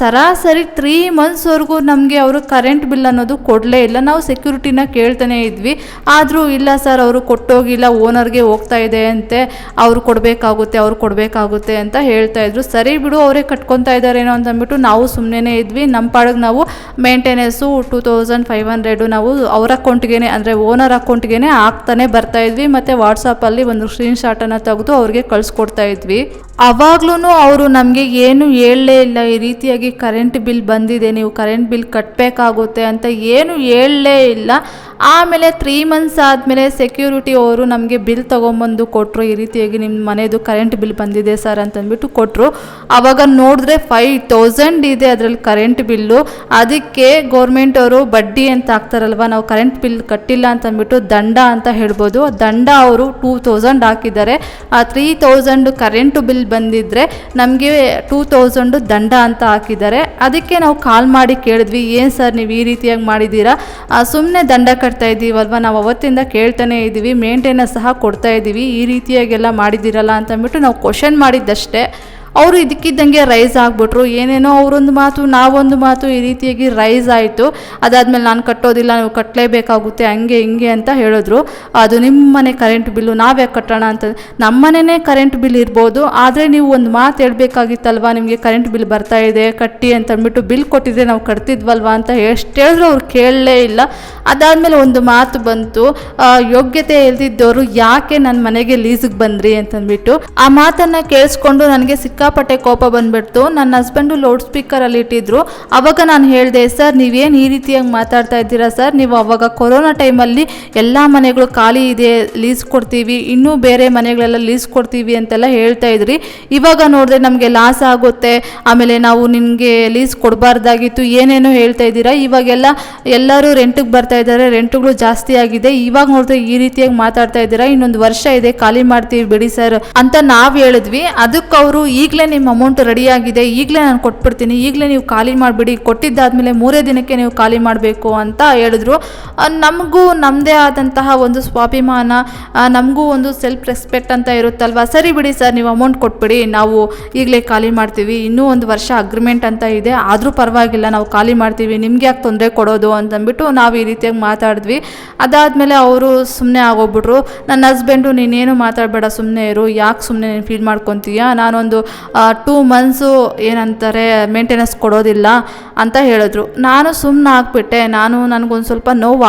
ಸರಾಸರಿ ತ್ರೀ ಮಂತ್ಸ್ವರೆಗೂ ನಮಗೆ ಅವರು ಕರೆಂಟ್ ಬಿಲ್ ಅನ್ನೋದು ಕೊಡಲೇ ಇಲ್ಲ. ನಾವು ಸೆಕ್ಯೂರಿಟಿನ ಕೇಳ್ತಾನೆ ಇದ್ವಿ. ಆದರೂ ಇಲ್ಲ ಸರ್ ಅವರು ಕೊಟ್ಟೋಗಿಲ್ಲ ಓನರ್ಗೆ ಹೋಗ್ತಾ ಇದೆ ಅಂತೆ. ಅವ್ರು ಕೊಡಬೇಕಾಗುತ್ತೆ ಅವ್ರು ಕೊಡಬೇಕಾಗುತ್ತೆ ಅಂತ ಹೇಳ್ತಾ ಇದ್ರು. ಸರಿ ಬಿಡು, ಅವರೇ ಕಟ್ಕೊತಾ ಇದ್ದಾರೇನೋ ಅಂತ ಅಂದ್ಬಿಟ್ಟು ನಾವು ಸುಮ್ಮನೆ ಇದ್ವಿ. ನಮ್ಮ ಪಾಡಿಗೆ ನಾವು maintenance two thousand five hundred ನಾವು ಅವ್ರ ಅಕೌಂಟ್ಗೆ ಅಂದರೆ ಓನರ್ ಅಕೌಂಟ್ಗೆ ಹಾಕ್ತಾನೆ ಬರ್ತಾ ಇದ್ವಿ. ಮತ್ತು ವಾಟ್ಸಪ್ಪಲ್ಲಿ ಒಂದು ಸ್ಕ್ರೀನ್ ಶಾಟನ್ನು ತೆಗೆದು ಅವ್ರಿಗೆ ಕಳಿಸ್ಕೊಡ್ತಾ ಇದ್ವಿ. ಅವಾಗ್ಲೂ ಅವರು ನಮಗೆ ಏನು ಹೇಳಲೇ ಇಲ್ಲ, ಈ ರೀತಿಯಾಗಿ ಕರೆಂಟ್ ಬಿಲ್ ಬಂದಿದೆ, ನೀವು ಕರೆಂಟ್ ಬಿಲ್ ಕಟ್ಟಬೇಕಾಗುತ್ತೆ ಅಂತ ಏನು ಹೇಳಲೇ ಇಲ್ಲ. ಆಮೇಲೆ ತ್ರೀ ಮಂತ್ಸ್ ಆದಮೇಲೆ ಸೆಕ್ಯೂರಿಟಿ ಅವರು ನಮಗೆ ಬಿಲ್ ತೊಗೊಂಬಂದು ಕೊಟ್ಟರು ಈ ರೀತಿಯಾಗಿ ನಿಮ್ಮ ಮನೆಯದು ಕರೆಂಟ್ ಬಿಲ್ ಬಂದಿದೆ ಸರ್ ಅಂತಂದ್ಬಿಟ್ಟು ಕೊಟ್ಟರು ಆವಾಗ ನೋಡಿದ್ರೆ ಫೈವ್ ತೌಸಂಡ್ ಇದೆ ಅದರಲ್ಲಿ ಕರೆಂಟ್ ಬಿಲ್ಲು ಅದಕ್ಕೆ ಗೌರ್ಮೆಂಟ್ ಅವರು ಬಡ್ಡಿ ಅಂತ ಹಾಕ್ತಾರಲ್ವ, ನಾವು ಕರೆಂಟ್ ಬಿಲ್ ಕಟ್ಟಿಲ್ಲ ಅಂತಂದ್ಬಿಟ್ಟು ದಂಡ ಅಂತ ಹೇಳ್ಬೋದು. ದಂಡ ಅವರು ಟೂ ತೌಸಂಡ್ ಹಾಕಿದ್ದಾರೆ. ಆ ತ್ರೀ ತೌಸಂಡ್ ಕರೆಂಟ್ ಬಿಲ್ ಬಂದಿದ್ದರೆ ನಮಗೆ ಟೂ ತೌಸಂಡು ದಂಡ ಅಂತ ಹಾಕಿದ್ದಾರೆ. ಅದಕ್ಕೆ ನಾವು ಕಾಲ್ ಮಾಡಿ ಕೇಳಿದ್ವಿ, ಏನು ಸರ್ ನೀವು ಈ ರೀತಿಯಾಗಿ ಮಾಡಿದ್ದೀರಾ? ಸುಮ್ಮನೆ ದಂಡ ಕಟ್ತಾ ಇದ್ದೀವಲ್ವ? ನಾವು ಅವತ್ತಿಂದ ಕೇಳ್ತಾನೆ ಇದ್ದೀವಿ ಮೇಂಟೆನೆನ್ಸ್ ಸಹ ಕೊಡ್ತಾ ಇದ್ದೀವಿ, ಈ ರೀತಿಯಾಗೆಲ್ಲ ಮಾಡಿದ್ದೀರಲ್ಲ ಅಂತಂದ್ಬಿಟ್ಟು ನಾವು ಕ್ವಶನ್ ಮಾಡಿದ್ದಷ್ಟೇ. ಅವರು ಇದಕ್ಕಿದ್ದಂಗೆ ರೈಸ್ ಆಗಿಬಿಟ್ರು. ಏನೇನೋ ಅವರೊಂದು ಮಾತು, ನಾವೊಂದು ಮಾತು ಈ ರೀತಿಯಾಗಿ ರೈಸ್ ಆಯಿತು. ಅದಾದಮೇಲೆ ನಾನು ಕಟ್ಟೋದಿಲ್ಲ, ನೀವು ಕಟ್ಟಲೇಬೇಕಾಗುತ್ತೆ ಹಂಗೆ ಹಿಂಗೆ ಅಂತ ಹೇಳಿದ್ರು. ಅದು ನಿಮ್ಮ ಮನೆ ಕರೆಂಟ್ ಬಿಲ್ಲು ನಾವೇ ಕಟ್ಟೋಣ ಅಂತ. ನಮ್ಮ ಮನೆಯೇ ಕರೆಂಟ್ ಬಿಲ್ ಇರ್ಬೋದು, ಆದರೆ ನೀವು ಒಂದು ಮಾತು ಹೇಳಬೇಕಾಗಿತ್ತಲ್ವಾ, ನಿಮಗೆ ಕರೆಂಟ್ ಬಿಲ್ ಬರ್ತಾ ಇದೆ, ಕಟ್ಟಿ ಅಂತ ಅಂದ್ಬಿಟ್ಟು ಬಿಲ್ ಕೊಟ್ಟಿದ್ರೆ ನಾವು ಕಟ್ತಿದ್ವಲ್ವ ಅಂತ ಎಷ್ಟು ಹೇಳಿದ್ರು ಅವ್ರು ಕೇಳಲೇ ಇಲ್ಲ. ಅದಾದಮೇಲೆ ಒಂದು ಮಾತು ಬಂತು ಯೋಗ್ಯತೆ ಇಲ್ದಿದ್ದವರು ಯಾಕೆ ನನ್ನ ಮನೆಗೆ ಲೀಸಿಗೆ ಬಂದ್ರಿ ಅಂತಂದ್ಬಿಟ್ಟು. ಆ ಮಾತನ್ನು ಕೇಳಿಸ್ಕೊಂಡು ನನಗೆ ಸಿಕ್ಕಾಪಟ್ಟೆ ಕೋಪ ಬಂದ್ಬಿಡ್ತು. ನನ್ನ ಹಸ್ಬೆಂಡು ಲೌಡ್ ಸ್ಪೀಕರಲ್ಲಿ ಇಟ್ಟಿದ್ರು. ಅವಾಗ ನಾನು ಹೇಳಿದೆ, ಸರ್, ನೀವೇನು ಈ ರೀತಿಯಾಗಿ ಮಾತಾಡ್ತಾ ಇದ್ದೀರಾ ಸರ್? ನೀವು ಅವಾಗ ಕೊರೋನಾ ಟೈಮಲ್ಲಿ ಎಲ್ಲ ಮನೆಗಳು ಖಾಲಿ ಇದೆ ಲೀಸ್ ಕೊಡ್ತೀವಿ, ಇನ್ನೂ ಬೇರೆ ಮನೆಗಳೆಲ್ಲ ಲೀಸ್ ಕೊಡ್ತೀವಿ ಅಂತೆಲ್ಲ ಹೇಳ್ತಾ ಇದ್ರಿ. ಇವಾಗ ನೋಡಿದ್ರೆ ನಮಗೆ ಲಾಸ್ ಆಗುತ್ತೆ. ಆಮೇಲೆ ನಾವು ನಿಮಗೆ ಲೀಸ್ ಕೊಡಬಾರ್ದಾಗಿತ್ತು. ಏನೇನೋ ಹೇಳ್ತಾ ಇದ್ದೀರಾ? ಇವಾಗೆಲ್ಲ ಎಲ್ಲರೂ ರೆಂಟಿಗೆ ಬರ್ತಾ ಇದ್ದಾರೆ. ರೆಂಟ್ಗಳು ಜಾಸ್ತಿ ಆಗಿದೆ. ಇವಾಗ ನೋಡಿದ್ರೆ ಈ ರೀತಿಯಾಗಿ ಮಾತಾಡ್ತಾ ಇದ್ದೀರಾ? ಇನ್ನೊಂದು ವರ್ಷ ಇದೆ, ಖಾಲಿ ಮಾಡ್ತೀವಿ ಬಿಡಿ ಸರ್ ಅಂತ ನಾವು ಹೇಳಿದ್ವಿ. ಅದಕ್ಕೆ ಅವರು ಈಗಲೇ ನಿಮ್ಮ ಅಮೌಂಟ್ ರೆಡಿ ಆಗಿದೆ, ಈಗಲೇ ನಾನು ಕೊಟ್ಬಿಡ್ತೀನಿ, ಈಗಲೇ ನೀವು ಖಾಲಿ ಮಾಡಿಬಿಡಿ, ಕೊಟ್ಟಿದ್ದಾದಮೇಲೆ ಮೂರೇ ದಿನಕ್ಕೆ ನೀವು ಖಾಲಿ ಮಾಡಬೇಕು ಅಂತ ಹೇಳಿದ್ರು. ನಮಗೂ ನಮ್ಮದೇ ಆದಂತಹ ಒಂದು ಸ್ವಾಭಿಮಾನ ನಮಗೂ ಒಂದು ಸೆಲ್ಫ್ ರೆಸ್ಪೆಕ್ಟ್ ಅಂತ ಇರುತ್ತಲ್ವಾ? ಸರಿ ಬಿಡಿ ಸರ್, ನೀವು ಅಮೌಂಟ್ ಕೊಟ್ಬಿಡಿ, ನಾವು ಈಗಲೇ ಖಾಲಿ ಮಾಡ್ತೀವಿ. ಇನ್ನೂ ಒಂದು ವರ್ಷ ಅಗ್ರಿಮೆಂಟ್ ಅಂತ ಇದೆ, ಆದರೂ ಪರವಾಗಿಲ್ಲ, ನಾವು ಖಾಲಿ ಮಾಡ್ತೀವಿ, ನಿಮ್ಗೆ ಯಾಕೆ ತೊಂದರೆ ಕೊಡೋದು ಅಂತಂದ್ಬಿಟ್ಟು ನಾವು ಈ ರೀತಿಯಾಗಿ ಮಾತಾಡಿದ್ವಿ. ಅದಾದಮೇಲೆ ಅವರು ಸುಮ್ಮನೆ ಆಗೋಗ್ಬಿಟ್ರು. ನನ್ನ ಹಸ್ಬೆಂಡು ನೀನೇನು ಮಾತಾಡಬೇಡ ಸುಮ್ಮನೆ ಇರು, ಯಾಕೆ ಸುಮ್ಮನೆ ನೀನು ಫೀಲ್ ಮಾಡ್ಕೊತೀಯ? ನಾನೊಂದು ಟೂ ಮಂತ್ಸು ಏನಂತಾರೆ ಮೇಂಟೆನೆನ್ಸ್ ಕೊಡೋದಿಲ್ಲ ಅಂತ ಹೇಳಿದ್ರು. ನಾನು ಸುಮ್ಮನೆ ಹಾಕ್ಬಿಟ್ಟೆ ನಾನು ನನಗೊಂದು ಸ್ವಲ್ಪ ನೋವು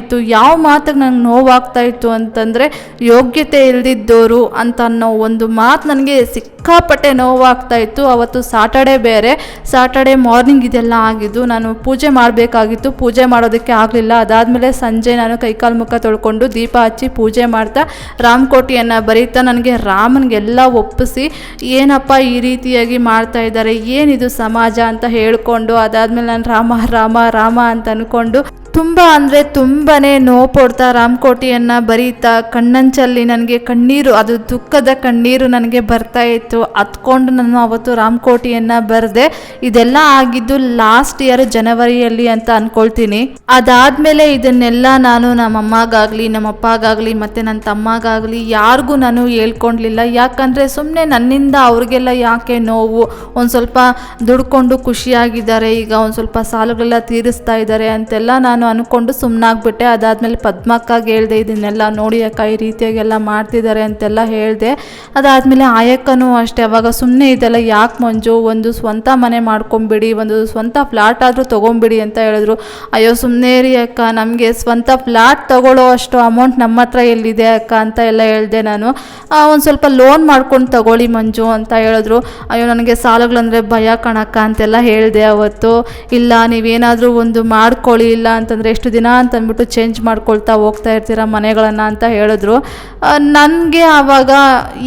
ಇತ್ತು. ಯಾವ ಮಾತಿಗೆ ನಂಗೆ ನೋವಾಗ್ತಾ ಇತ್ತು ಅಂತಂದರೆ, ಯೋಗ್ಯತೆ ಇಲ್ದಿದ್ದೋರು ಅಂತ ಅನ್ನೋ ಒಂದು ಮಾತು ನನಗೆ ಸಿಕ್ಕಾಪಟ್ಟೆ ನೋವಾಗ್ತಾ ಇತ್ತು. ಅವತ್ತು ಸಾಟರ್ಡೆ ಬೇರೆ. ಸಾಟರ್ಡೆ ಮಾರ್ನಿಂಗ್ ಇದೆಲ್ಲ ಆಗಿದ್ದು, ನಾನು ಪೂಜೆ ಮಾಡಬೇಕಾಗಿತ್ತು. ಪೂಜೆ ಮಾಡೋದಕ್ಕೆ ಆಗಲಿಲ್ಲ. ಅದಾದಮೇಲೆ ಸಂಜೆ ನಾನು ಕೈಕಾಲು ಮುಖ ತೊಳ್ಕೊಂಡು ದೀಪ ಹಚ್ಚಿ ಪೂಜೆ ಮಾಡ್ತಾ, ರಾಮಕೋಟಿಯನ್ನು ಬರೀತಾ, ನನಗೆ ರಾಮನಿಗೆಲ್ಲ ಒಪ್ಪಿಸಿ, ಏನಪ್ಪ ಈ ರೀತಿಯಾಗಿ ಮಾಡ್ತಾ ಇದ್ದಾರೆ. ಏನಿದು ಸಮಾಜ ಅಂತ ಹೇಳ್ಕೊಂಡು ಅದಾದ್ಮೇಲೆ ನಾನು ರಾಮ ರಾಮ ರಾಮ ಅಂತ ಅಂದ್ಕೊಂಡು ತುಂಬ ಅಂದರೆ ತುಂಬಾ ನೋವು ಕೊಡ್ತಾ ರಾಮಕೋಟಿಯನ್ನು ಬರೀತಾ ಕಣ್ಣಂಚಲ್ಲಿ ನನಗೆ ಕಣ್ಣೀರು, ಅದು ದುಃಖದ ಕಣ್ಣೀರು ನನಗೆ ಬರ್ತಾ ಇತ್ತು. ಹತ್ಕೊಂಡು ನಾನು ಅವತ್ತು ರಾಮಕೋಟಿಯನ್ನು ಬರೆದೆ. ಇದೆಲ್ಲ ಆಗಿದ್ದು ಲಾಸ್ಟ್ ಇಯರ್ ಜನವರಿಯಲ್ಲಿ ಅಂತ ಅಂದ್ಕೊಳ್ತೀನಿ ಅದಾದಮೇಲೆ ಇದನ್ನೆಲ್ಲ ನಾನು ನಮ್ಮ ಅಮ್ಮಗಾಗಲಿ ನಮ್ಮ ಅಪ್ಪಗಾಗಲಿ ಮತ್ತು ನನ್ನ ತಮ್ಮಗಾಗಲಿ ಯಾರಿಗೂ ನಾನು ಹೇಳ್ಕೊಂಡ್ಲಿಲ್ಲ ಯಾಕಂದರೆ ಸುಮ್ಮನೆ ನನ್ನಿಂದ ಅವ್ರಿಗೆಲ್ಲ ಯಾಕೆ ನೋವು? ಒಂದು ಸ್ವಲ್ಪ ದುಡ್ಕೊಂಡು ಖುಷಿಯಾಗಿದ್ದಾರೆ, ಈಗ ಒಂದು ಸ್ವಲ್ಪ ಸಾಲುಗಳೆಲ್ಲ ತೀರಿಸ್ತಾ ಇದ್ದಾರೆ ಅಂತೆಲ್ಲ ನಾನು ಅಂದ್ಕೊಂಡು ಸುಮ್ಮನಾಗ್ಬಿಟ್ಟೆ ಅದಾದಮೇಲೆ ಪದ್ಮಕ್ಕಾಗಿ ಹೇಳಿದೆ, ಇದನ್ನೆಲ್ಲ ನೋಡಿ ಅಕ್ಕ, ಈ ರೀತಿಯಾಗೆಲ್ಲ ಮಾಡ್ತಿದ್ದಾರೆ ಅಂತೆಲ್ಲ ಹೇಳಿದೆ. ಅದಾದಮೇಲೆ ಆಯಕ್ಕನೂ ಅಷ್ಟೇ, ಅವಾಗ ಸುಮ್ಮನೆ ಇದೆಲ್ಲ ಯಾಕೆ ಮಂಜು, ಒಂದು ಸ್ವಂತ ಮನೆ ಮಾಡ್ಕೊಂಬಿಡಿ, ಒಂದು ಸ್ವಂತ ಫ್ಲಾಟ್ ಆದರೂ ತೊಗೊಂಬಿಡಿ ಅಂತ ಹೇಳಿದ್ರು. ಅಯ್ಯೋ ಸುಮ್ಮನೆ ರೀ ಅಕ್ಕ, ನಮಗೆ ಸ್ವಂತ ಫ್ಲಾಟ್ ತಗೊಳ್ಳೋ ಅಷ್ಟು ಅಮೌಂಟ್ ನಮ್ಮ ಹತ್ರ ಎಲ್ಲಿದೆ ಅಕ್ಕ? ಅಂತ ಎಲ್ಲ ಹೇಳಿದೆ ನಾನು. ಒಂದು ಸ್ವಲ್ಪ ಲೋನ್ ಮಾಡ್ಕೊಂಡು ತಗೊಳ್ಳಿ ಮಂಜು ಅಂತ ಹೇಳಿದ್ರು. ಅಯ್ಯೋ, ನನಗೆ ಸಾಲಗಳಂದರೆ ಭಯ ಕಣಕ್ಕ ಅಂತೆಲ್ಲ ಹೇಳಿದೆ ಅವತ್ತು. ಇಲ್ಲ, ನೀವೇನಾದರೂ ಒಂದು ಮಾಡ್ಕೊಳ್ಳಿ, ಇಲ್ಲ ಅಂತಂದರೆ ಎಷ್ಟು ದಿನ ಅಂತಂದ್ಬಿಟ್ಟು ಚೇಂಜ್ ಮಾಡ್ಕೊಳ್ತಾ ಹೋಗ್ತಾ ಇರ್ತೀರ ಮನೆಗಳನ್ನು ಅಂತ ಹೇಳಿದ್ರು. ನನಗೆ ಆವಾಗ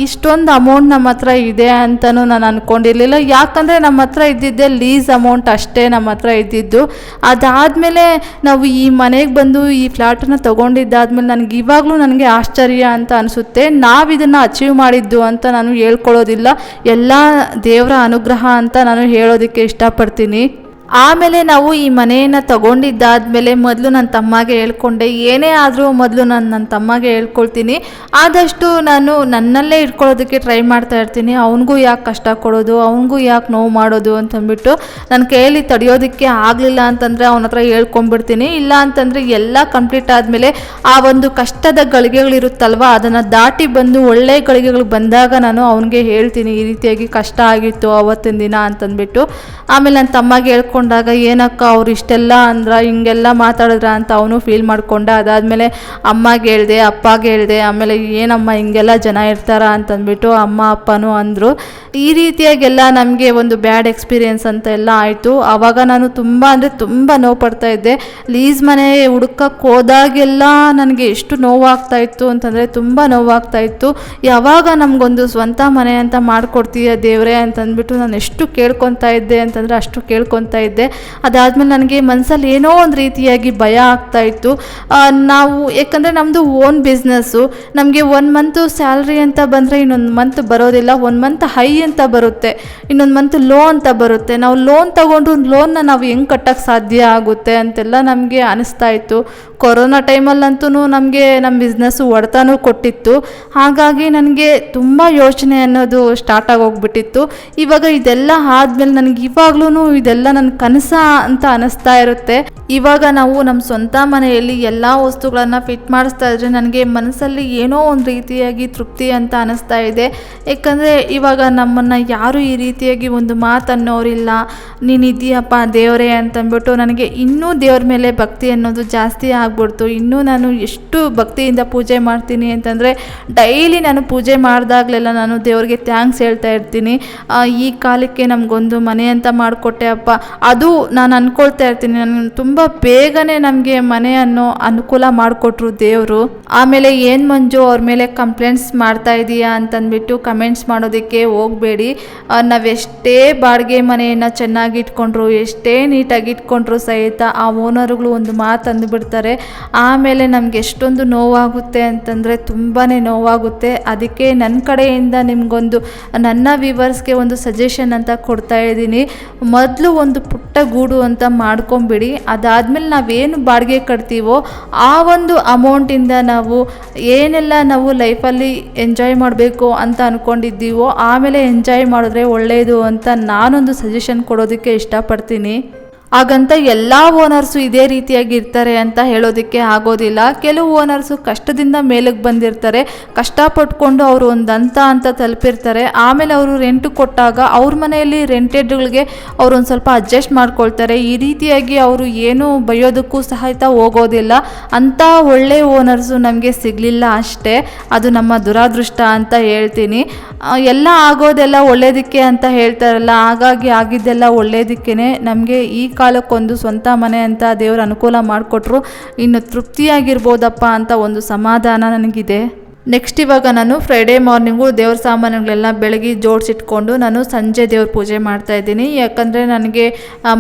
ಇಷ್ಟೊಂದು ಅಮೌಂಟ್ ನಮ್ಮ ಹತ್ರ ಇದೆ ಅಂತಲೂ ನಾನು ಅಂದ್ಕೊಂಡಿರಲಿಲ್ಲ ಯಾಕಂದರೆ ನಮ್ಮ ಹತ್ರ ಇದ್ದಿದ್ದೆ ಲೀಸ್ ಅಮೌಂಟ್ ಅಷ್ಟೇ ನಮ್ಮ ಹತ್ರ ಇದ್ದಿದ್ದು. ಅದಾದಮೇಲೆ ನಾವು ಈ ಮನೆಗೆ ಬಂದು ಈ ಫ್ಲ್ಯಾಟನ್ನು ತೊಗೊಂಡಿದ್ದಾದ್ಮೇಲೆ ನನಗೆ ಇವಾಗಲೂ ನನಗೆ ಆಶ್ಚರ್ಯ ಅಂತ ಅನಿಸುತ್ತೆ. ನಾವು ಇದನ್ನು ಅಚೀವ್ ಮಾಡಿದ್ದು ಅಂತ ನಾನು ಹೇಳ್ಕೊಳ್ಳೋದಿಲ್ಲ. ಎಲ್ಲ ದೇವರ ಅನುಗ್ರಹ ಅಂತ ನಾನು ಹೇಳೋದಕ್ಕೆ ಇಷ್ಟಪಡ್ತೀನಿ. ಆಮೇಲೆ ನಾವು ಈ ಮನೆಯನ್ನು ತಗೊಂಡಿದ್ದಾದ್ಮೇಲೆ ಮೊದಲು ನನ್ನ ತಮ್ಮಗೆ ಹೇಳ್ಕೊಂಡೆ, ಏನೇ ಆದರೂ ಮೊದಲು ನಾನು ನನ್ನ ತಮ್ಮಗೆ ಹೇಳ್ಕೊಳ್ತೀನಿ. ಆದಷ್ಟು ನಾನು ನನ್ನಲ್ಲೇ ಇಟ್ಕೊಳ್ಳೋದಕ್ಕೆ ಟ್ರೈ ಮಾಡ್ತಾ ಇರ್ತೀನಿ. ಅವನಿಗೂ ಯಾಕೆ ಕಷ್ಟ ಕೊಡೋದು, ಅವನಿಗೂ ಯಾಕೆ ನೋವು ಮಾಡೋದು ಅಂತಂದ್ಬಿಟ್ಟು ನನ್ನ ಕೈಯಲ್ಲಿ ತಡೆಯೋದಕ್ಕೆ ಆಗಲಿಲ್ಲ ಅಂತಂದರೆ ಅವನ ಹತ್ರ ಹೇಳ್ಕೊಂಬಿಡ್ತೀನಿ ಇಲ್ಲ ಅಂತಂದರೆ ಎಲ್ಲ ಕಂಪ್ಲೀಟ್ ಆದಮೇಲೆ ಆ ಒಂದು ಕಷ್ಟದ ಗಳಿಗೆಗಳಿರುತ್ತಲ್ವ, ಅದನ್ನು ದಾಟಿ ಬಂದು ಒಳ್ಳೆ ಗಳಿಗೆಗಳು ಬಂದಾಗ ನಾನು ಅವನಿಗೆ ಹೇಳ್ತೀನಿ, ಈ ರೀತಿಯಾಗಿ ಕಷ್ಟ ಆಗಿತ್ತು ಅವತ್ತಿನ ದಿನ ಅಂತಂದ್ಬಿಟ್ಟು. ಆಮೇಲೆ ನನ್ನ ತಮ್ಮಗೆ ಹೇಳ್ಕೊಂಡಾಗ ಏನಕ್ಕ ಅವ್ರು ಇಷ್ಟೆಲ್ಲ ಅಂದ್ರೆ ಹಿಂಗೆಲ್ಲ ಮಾತಾಡಿದ್ರ ಅಂತ ಅವನು ಫೀಲ್ ಮಾಡ್ಕೊಂಡ. ಅದಾದಮೇಲೆ ಅಮ್ಮಗೆ ಹೇಳಿದೆ, ಅಪ್ಪಗೆ ಹೇಳಿದೆ, ಆಮೇಲೆ ಏನಮ್ಮ ಹಿಂಗೆಲ್ಲ ಜನ ಇರ್ತಾರ ಅಂತಂದ್ಬಿಟ್ಟು ಅಮ್ಮ, ಅಪ್ಪನೂ ಅಂದರು. ಈ ರೀತಿಯಾಗೆಲ್ಲ ನಮಗೆ ಒಂದು ಬ್ಯಾಡ್ ಎಕ್ಸ್ಪೀರಿಯೆನ್ಸ್ ಅಂತ ಎಲ್ಲ ಆಯಿತು. ಆವಾಗ ನಾನು ತುಂಬ ಅಂದರೆ ತುಂಬ ನೋವು ಪಡ್ತಾ ಇದ್ದೆ. ಲೀಸ್ ಮನೆ ಹುಡುಕಕ್ಕೆ ಹೋದಾಗೆಲ್ಲ ನನಗೆ ಎಷ್ಟು ನೋವಾಗ್ತಾ ಇತ್ತು ಅಂತಂದರೆ ತುಂಬ ನೋವಾಗ್ತಾ ಇತ್ತು. ಯಾವಾಗ ನಮಗೊಂದು ಸ್ವಂತ ಮನೆ ಅಂತ ಮಾಡಿಕೊಡ್ತೀಯ ದೇವರೇ ಅಂತಂದ್ಬಿಟ್ಟು ನಾನು ಎಷ್ಟು ಕೇಳ್ಕೊತಾ ಇದ್ದೆ ಅಂತಂದರೆ ಅಷ್ಟು ಕೇಳ್ಕೊತಾ ಇದ್ದೆ. ಅದಾದಮೇಲೆ ನನಗೆ ಮನಸ್ಸಲ್ಲಿ ಏನೋ ಒಂದು ರೀತಿಯಾಗಿ ಭಯ ಆಗ್ತಾ ಇತ್ತು. ನಾವು ಯಾಕಂದರೆ ನಮ್ಮದು ಓನ್ ಬಿಸ್ನೆಸ್ಸು ನಮಗೆ ಒನ್ ಮಂತು ಸ್ಯಾಲ್ರಿ ಅಂತ ಬಂದರೆ ಇನ್ನೊಂದು ಮಂತ್ ಬರೋದಿಲ್ಲ. ಒನ್ ಮಂತ್ ಹೈ ಅಂತ ಬರುತ್ತೆ. ಇನ್ನೊಂದು ಮಂತ್ ಲೋ ಅಂತ ಬರುತ್ತೆ. ನಾವು ಲೋನ್ ತಗೊಂಡು ಲೋನ್ನ ನಾವು ಹೆಂಗೆ ಕಟ್ಟೋಕ್ಕೆ ಸಾಧ್ಯ ಆಗುತ್ತೆ ಅಂತೆಲ್ಲ ನಮಗೆ ಅನಿಸ್ತಾ ಇತ್ತು. ಕೊರೋನಾ ಟೈಮಲ್ಲಂತೂ ನಮಗೆ ನಮ್ಮ ಬಿಸ್ನೆಸ್ಸು ಒಡ್ತಾನು ಕೊಟ್ಟಿತ್ತು. ಹಾಗಾಗಿ ನನಗೆ ತುಂಬ ಯೋಚನೆ ಅನ್ನೋದು ಸ್ಟಾರ್ಟ್ ಆಗೋಗ್ಬಿಟ್ಟಿತ್ತು. ಇವಾಗ ಇದೆಲ್ಲ ಆದಮೇಲೆ ನನಗೆ ಇವಾಗ್ಲೂ ಇದೆಲ್ಲ ನನ್ನ ಕನಸ ಅಂತ ಅನಿಸ್ತಾ ಇರುತ್ತೆ. ಇವಾಗ ನಾವು ನಮ್ಮ ಸ್ವಂತ ಮನೆಯಲ್ಲಿ ಎಲ್ಲ ವಸ್ತುಗಳನ್ನು ಫಿಟ್ ಮಾಡಿಸ್ತಾ ಇದ್ರೆ ನನಗೆ ಮನಸ್ಸಲ್ಲಿ ಏನೋ ಒಂದು ರೀತಿಯಾಗಿ ತೃಪ್ತಿ ಅಂತ ಅನಿಸ್ತಾ ಇದೆ. ಯಾಕಂದರೆ ಇವಾಗ ನಮ್ಮನ್ನು ಯಾರು ಈ ರೀತಿಯಾಗಿ ಒಂದು ಮಾತನ್ನೋರಿಲ್ಲ ನೀನು ಇದೆಯಪ್ಪ ದೇವರೇ ಅಂತಂದ್ಬಿಟ್ಟು ನನಗೆ ಇನ್ನೂ ದೇವ್ರ ಮೇಲೆ ಭಕ್ತಿ ಅನ್ನೋದು ಜಾಸ್ತಿ ಆಗ್ಬಿಡ್ತು. ಇನ್ನೂ ನಾನು ಎಷ್ಟು ಭಕ್ತಿಯಿಂದ ಪೂಜೆ ಮಾಡ್ತೀನಿ ಅಂತಂದರೆ ಡೈಲಿ ನಾನು ಪೂಜೆ ಮಾಡಿದಾಗಲೆಲ್ಲ ನಾನು ದೇವ್ರಿಗೆ ಥ್ಯಾಂಕ್ಸ್ ಹೇಳ್ತಾ ಇರ್ತೀನಿ. ಈ ಕಾಲಕ್ಕೆ ನಮಗೊಂದು ಮನೆ ಅಂತ ಮಾಡಿಕೊಟ್ಟೆ ಅಪ್ಪ. ಅದು ನಾನು ಅಂದ್ಕೊಳ್ತಾ ಇರ್ತೀನಿ. ನಾನು ತುಂಬ ಬೇಗನೆ ನಮಗೆ ಮನೆಯನ್ನು ಅನುಕೂಲ ಮಾಡಿಕೊಟ್ರು ದೇವರು. ಆಮೇಲೆ ಏನು ಮಂಜು ಅವ್ರ ಮೇಲೆ ಕಂಪ್ಲೇಂಟ್ಸ್ ಮಾಡ್ತಾ ಇದೀಯಾ ಅಂತಂದ್ಬಿಟ್ಟು ಕಮೆಂಟ್ಸ್ ಮಾಡೋದಕ್ಕೆ ಹೋಗಬೇಡಿ. ನಾವೆಷ್ಟೇ ಬಾಡಿಗೆ ಮನೆಯನ್ನು ಚೆನ್ನಾಗಿ ಇಟ್ಕೊಂಡ್ರು ಎಷ್ಟೇ ನೀಟಾಗಿ ಇಟ್ಕೊಂಡ್ರು ಸಹಿತ ಆ ಓನರ್ಗಳು ಒಂದು ಮಾತು ಅಂದುಬಿಡ್ತಾರೆ. ಆಮೇಲೆ ನಮ್ಗೆ ಎಷ್ಟೊಂದು ನೋವಾಗುತ್ತೆ ಅಂತಂದರೆ ತುಂಬಾ ನೋವಾಗುತ್ತೆ. ಅದಕ್ಕೆ ನನ್ನ ಕಡೆಯಿಂದ ನಿಮಗೊಂದು ನನ್ನ ವಿವರ್ಸ್ಗೆ ಒಂದು ಸಜೆಷನ್ ಅಂತ ಕೊಡ್ತಾ ಇದ್ದೀನಿ. ಮೊದಲು ಒಂದು ಪುಟ್ಟ ಗೂಡು ಅಂತ ಮಾಡ್ಕೊಂಬಿಡಿ. ಅದಾದಮೇಲೆ ನಾವೇನು ಬಾಡಿಗೆ ಕಟ್ತೀವೋ ಆ ಒಂದು ಅಮೌಂಟಿಂದ ನಾವು ಏನೆಲ್ಲ ನಾವು ಲೈಫಲ್ಲಿ ಎಂಜಾಯ್ ಮಾಡಬೇಕು ಅಂತ ಅಂದ್ಕೊಂಡಿದ್ದೀವೋ ಆಮೇಲೆ ಎಂಜಾಯ್ ಮಾಡಿದ್ರೆ ಒಳ್ಳೆಯದು ಅಂತ ನಾನೊಂದು ಸಜೆಷನ್ ಕೊಡೋದಕ್ಕೆ ಇಷ್ಟಪಡ್ತೀನಿ. ಹಾಗಂತ ಎಲ್ಲ ಓನರ್ಸು ಇದೇ ರೀತಿಯಾಗಿ ಇರ್ತಾರೆ ಅಂತ ಹೇಳೋದಕ್ಕೆ ಆಗೋದಿಲ್ಲ. ಕೆಲವು ಓನರ್ಸು ಕಷ್ಟದಿಂದ ಮೇಲಕ್ಕೆ ಬಂದಿರ್ತಾರೆ. ಕಷ್ಟಪಟ್ಕೊಂಡು ಅವರು ಒಂದು ಹಂತ ಅಂತ ತಲುಪಿರ್ತಾರೆ. ಆಮೇಲೆ ಅವರು ರೆಂಟ್ ಕೊಟ್ಟಾಗ ಅವ್ರ ಮನೆಯಲ್ಲಿ ರೆಂಟೆಡ್ಗಳಿಗೆ ಅವರು ಒಂದು ಸ್ವಲ್ಪ ಅಡ್ಜಸ್ಟ್ ಮಾಡ್ಕೊಳ್ತಾರೆ. ಈ ರೀತಿಯಾಗಿ ಅವರು ಏನು ಬೈಯೋದಕ್ಕೂ ಸಹಿತ ಹೋಗೋದಿಲ್ಲ. ಅಂಥ ಒಳ್ಳೆ ಓನರ್ಸು ನಮಗೆ ಸಿಗಲಿಲ್ಲ ಅಷ್ಟೇ. ಅದು ನಮ್ಮ ದುರಾದೃಷ್ಟ ಅಂತ ಹೇಳ್ತೀನಿ. ಎಲ್ಲ ಆಗೋದೆಲ್ಲ ಒಳ್ಳೇದಕ್ಕೆ ಅಂತ ಹೇಳ್ತಾರಲ್ಲ. ಹಾಗಾಗಿ ಆಗಿದ್ದೆಲ್ಲ ಒಳ್ಳೇದಕ್ಕೇ ನಮಗೆ ಈ ಕಾಲಕ್ಕೊಂದು ಸ್ವಂತ ಮನೆ ಅಂತ ದೇವರು ಅನುಕೂಲ ಮಾಡಿಕೊಟ್ರು. ಇನ್ನು ತೃಪ್ತಿಯಾಗಿರ್ಬೋದಪ್ಪ ಅಂತ ಒಂದು ಸಮಾಧಾನ ನನಗಿದೆ. ನೆಕ್ಸ್ಟ್ ಇವಾಗ ನಾನು ಫ್ರೈಡೇ ಮಾರ್ನಿಂಗು ದೇವ್ರ ಸಾಮಾನುಗಳೆಲ್ಲ ಬೆಳಗ್ಗೆ ಜೋಡಿಸಿಟ್ಕೊಂಡು ನಾನು ಸಂಜೆ ದೇವ್ರ ಪೂಜೆ ಮಾಡ್ತಾ ಇದ್ದೀನಿ. ಯಾಕಂದರೆ ನನಗೆ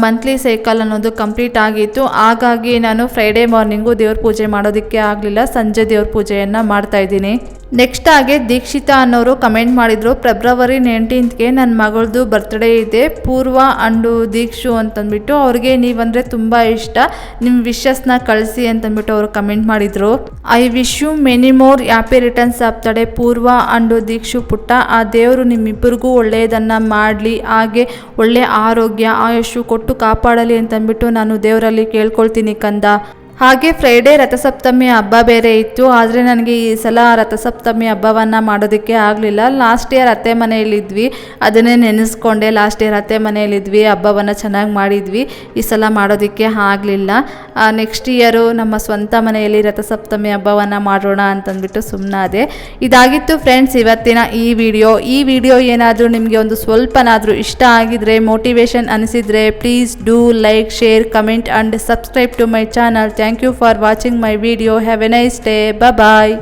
ಮಂತ್ಲಿ ಸೈಕಲ್ ಅನ್ನೋದು ಕಂಪ್ಲೀಟ್ ಆಗಿತ್ತು. ಹಾಗಾಗಿ ನಾನು ಫ್ರೈಡೇ ಮಾರ್ನಿಂಗು ದೇವ್ರ ಪೂಜೆ ಮಾಡೋದಕ್ಕೆ ಆಗಲಿಲ್ಲ. ಸಂಜೆ ದೇವ್ರ ಪೂಜೆಯನ್ನು ಮಾಡ್ತಾ ಇದ್ದೀನಿ. ನೆಕ್ಸ್ಟ್ ಹಾಗೆ ದೀಕ್ಷಿತಾ ಅನ್ನೋರು ಕಮೆಂಟ್ ಮಾಡಿದರು. ಫೆಬ್ರವರಿ ನೈನ್ಟೀನ್ತ್ಗೆ ನನ್ನ ಮಗಳದು ಬರ್ತ್ಡೇ ಇದೆ. ಪೂರ್ವ ಅಂಡು ದೀಕ್ಷು ಅಂತಂದ್ಬಿಟ್ಟು ಅವ್ರಿಗೆ ನೀವಂದರೆ ತುಂಬ ಇಷ್ಟ. ನಿಮ್ಮ ವಿಶಸ್ನ ಕಳಿಸಿ ಅಂತಂದ್ಬಿಟ್ಟು ಅವರು ಕಮೆಂಟ್ ಮಾಡಿದರು. I wish you many more happy returns ಆಗ್ತಾಳೆ ಪೂರ್ವ ಅಂಡು ದೀಕ್ಷು ಪುಟ್ಟ. ಆ ದೇವರು ನಿಮ್ಮಿಬ್ಬರಿಗೂ ಒಳ್ಳೆಯದನ್ನು ಮಾಡಲಿ. ಹಾಗೆ ಒಳ್ಳೆಯ ಆರೋಗ್ಯ ಆಯುಷು ಕೊಟ್ಟು ಕಾಪಾಡಲಿ ಅಂತಂದ್ಬಿಟ್ಟು ನಾನು ದೇವರಲ್ಲಿ ಕೇಳ್ಕೊಳ್ತೀನಿ ಕಂದ. ಹಾಗೆ ಫ್ರೈಡೇ ರಥಸಪ್ತಮಿ ಹಬ್ಬ ಬೇರೆ ಇತ್ತು, ಆದರೆ ನನಗೆ ಈ ಸಲ ರಥಸಪ್ತಮಿ ಹಬ್ಬವನ್ನು ಮಾಡೋದಕ್ಕೆ ಆಗಲಿಲ್ಲ. ಲಾಸ್ಟ್ ಇಯರ್ ಅತ್ತೆ ಮನೆಯಲ್ಲಿದ್ವಿ ಅದನ್ನೇ ನೆನೆಸ್ಕೊಂಡೆ. ಲಾಸ್ಟ್ ಇಯರ್ ಅತ್ತೆ ಮನೆಯಲ್ಲಿದ್ವಿ ಹಬ್ಬವನ್ನು ಚೆನ್ನಾಗಿ ಮಾಡಿದ್ವಿ. ಈ ಸಲ ಮಾಡೋದಕ್ಕೆ ಆಗಲಿಲ್ಲ. ನೆಕ್ಸ್ಟ್ ಇಯರು ನಮ್ಮ ಸ್ವಂತ ಮನೆಯಲ್ಲಿ ರಥಸಪ್ತಮಿ ಹಬ್ಬವನ್ನು ಮಾಡೋಣ ಅಂತಂದ್ಬಿಟ್ಟು ಸುಮ್ಮನಾದೆ ಇದಾಗಿತ್ತು ಫ್ರೆಂಡ್ಸ್ ಇವತ್ತಿನ ಈ ವಿಡಿಯೋ ಈ ವಿಡಿಯೋ ಏನಾದರೂ ನಿಮಗೆ ಒಂದು ಸ್ವಲ್ಪನಾದರೂ ಇಷ್ಟ ಆಗಿದ್ರೆ motivation ಅನಿಸಿದರೆ please do like share comment and subscribe to my channel thank Thank you for watching my video. Have a nice day. Bye-bye.